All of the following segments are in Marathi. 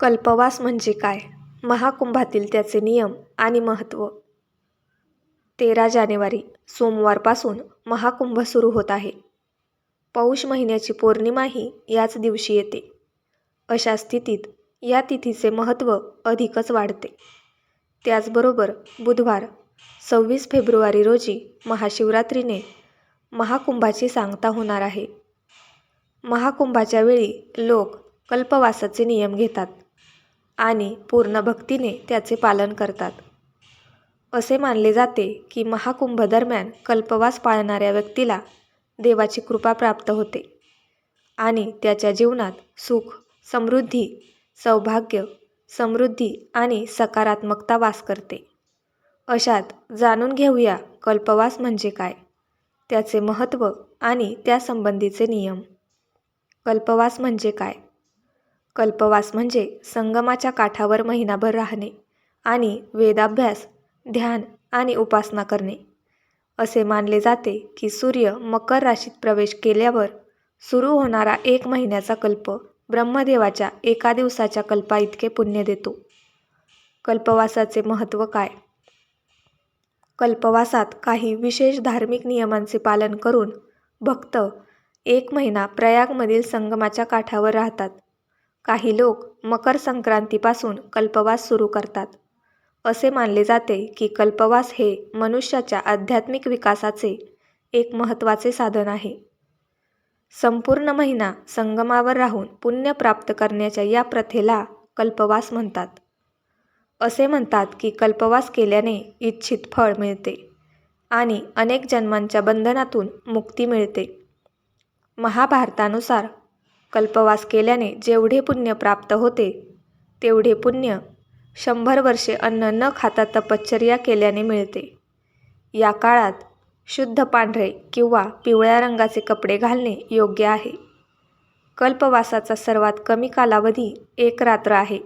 कल्पवास म्हणजे काय? महाकुंभातील त्याचे नियम आणि महत्त्व. तेरा जानेवारी सोमवारपासून महाकुंभ सुरू होत आहे. पौष महिन्याची पौर्णिमाही याच दिवशी येते. अशा स्थितीत या तिथीचे महत्त्व अधिकच वाढते. त्याचबरोबर बुधवार सव्वीस फेब्रुवारी रोजी महाशिवरात्रीने महाकुंभाची सांगता होणार आहे. महाकुंभाच्या वेळी लोक कल्पवासाचे नियम घेतात. आणि पूर्ण भक्तीने त्याचे पालन करतात. असे मानले जाते की महाकुंभदरम्यान कल्पवास पाळणाऱ्या व्यक्तीला देवाची कृपा प्राप्त होते आणि त्याच्या जीवनात सुख समृद्धी सौभाग्य समृद्धी आणि सकारात्मकता वास करते. अशात जाणून घेऊया कल्पवास म्हणजे काय त्याचे महत्त्व आणि त्यासंबंधीचे नियम. कल्पवास म्हणजे काय? कल्पवास म्हणजे संगमाच्या काठावर महिनाभर राहणे आणि वेदाभ्यास ध्यान आणि उपासना करणे. असे मानले जाते की सूर्य मकर राशीत प्रवेश केल्यावर सुरू होणारा एक महिन्याचा कल्प ब्रह्मदेवाच्या एका दिवसाच्या कल्पाइतके पुण्य देतो. कल्पवासाचे महत्त्व काय? कल्पवासात काही विशेष धार्मिक नियमांचे पालन करून भक्त एक महिना प्रयागमधील संगमाच्या काठावर राहतात. काही लोक मकर संक्रांतीपासून कल्पवास सुरू करतात. असे मानले जाते की कल्पवास हे मनुष्याच्या आध्यात्मिक विकासाचे एक महत्त्वाचे साधन आहे. संपूर्ण महिना संगमावर राहून पुण्य प्राप्त करण्याच्या या प्रथेला कल्पवास म्हणतात. असे म्हणतात की कल्पवास केल्याने इच्छित फळ मिळते आणि अनेक जन्मांच्या बंधनातून मुक्ती मिळते. महाभारतानुसार कल्पवास केल्याने जेवढे पुण्य प्राप्त होते तेवढे पुण्य शंभर वर्षे अन्न न खाता तपश्चर्या केल्याने मिळते. या काळात शुद्ध पांढरे किंवा पिवळ्या रंगाचे कपडे घालणे योग्य आहे. कल्पवासाचा सर्वात कमी कालावधी एक रात्र आहे.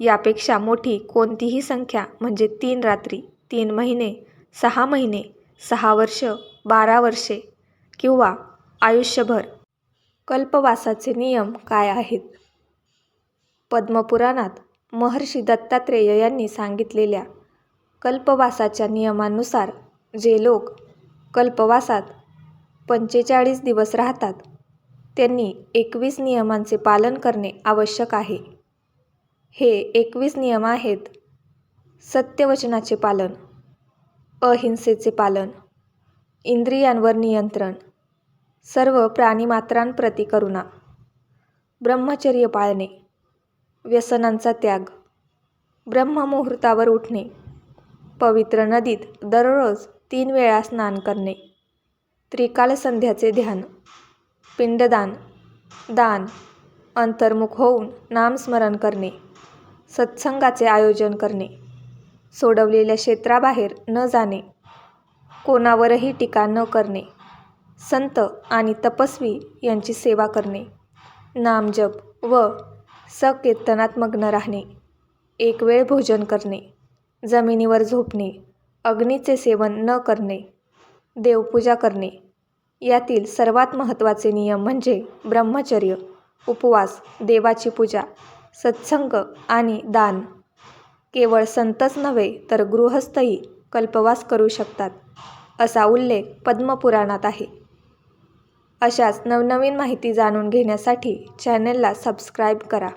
यापेक्षा मोठी कोणतीही संख्या म्हणजे तीन रात्री तीन महिने सहा महिने सहा वर्ष बारा वर्षे किंवा आयुष्यभर कल्पवासाचे नियम काय आहेत? पद्मपुराणात महर्षी दत्तात्रेय यांनी सांगितलेल्या कल्पवासाच्या नियमानुसार जे लोक कल्पवासात पंचेचाळीस दिवस राहतात त्यांनी एकवीस नियमांचे पालन करणे आवश्यक आहे. हे एकवीस नियम आहेत. सत्यवचनाचे पालन अहिंसेचे पालन इंद्रियांवर नियंत्रण सर्व प्राणीमात्रांप्रती करुणा. ब्रह्मचर्य पाळणे. व्यसनांचा त्याग. ब्रह्ममुहूर्तावर उठणे. पवित्र नदीत दररोज तीन वेळा स्नान करणे. त्रिकाल संध्याचे ध्यान. पिंडदान. दान. अंतर्मुख होऊन नामस्मरण करणे. सत्संगाचे आयोजन करणे. सोडवलेल्या क्षेत्राबाहेर न जाणे. कोणावरही टीका न करणे. संत आणि तपस्वी यांची सेवा करणे नामजप व सकीर्तनात मग्न राहणे एक वेळ भोजन करणे जमिनीवर झोपणे अग्नीचे सेवन न करणे देवपूजा करणे यातील सर्वात महत्त्वाचे नियम म्हणजे ब्रह्मचर्य उपवास देवाची पूजा सत्संग आणि दान. केवळ संतच नव्हे तर गृहस्थही कल्पवास करू शकतात असा उल्लेख पद्मपुराणात आहे. अशाच नवनवीन माहिती जाणून घेण्यासाठी चॅनलला सबस्क्राईब करा.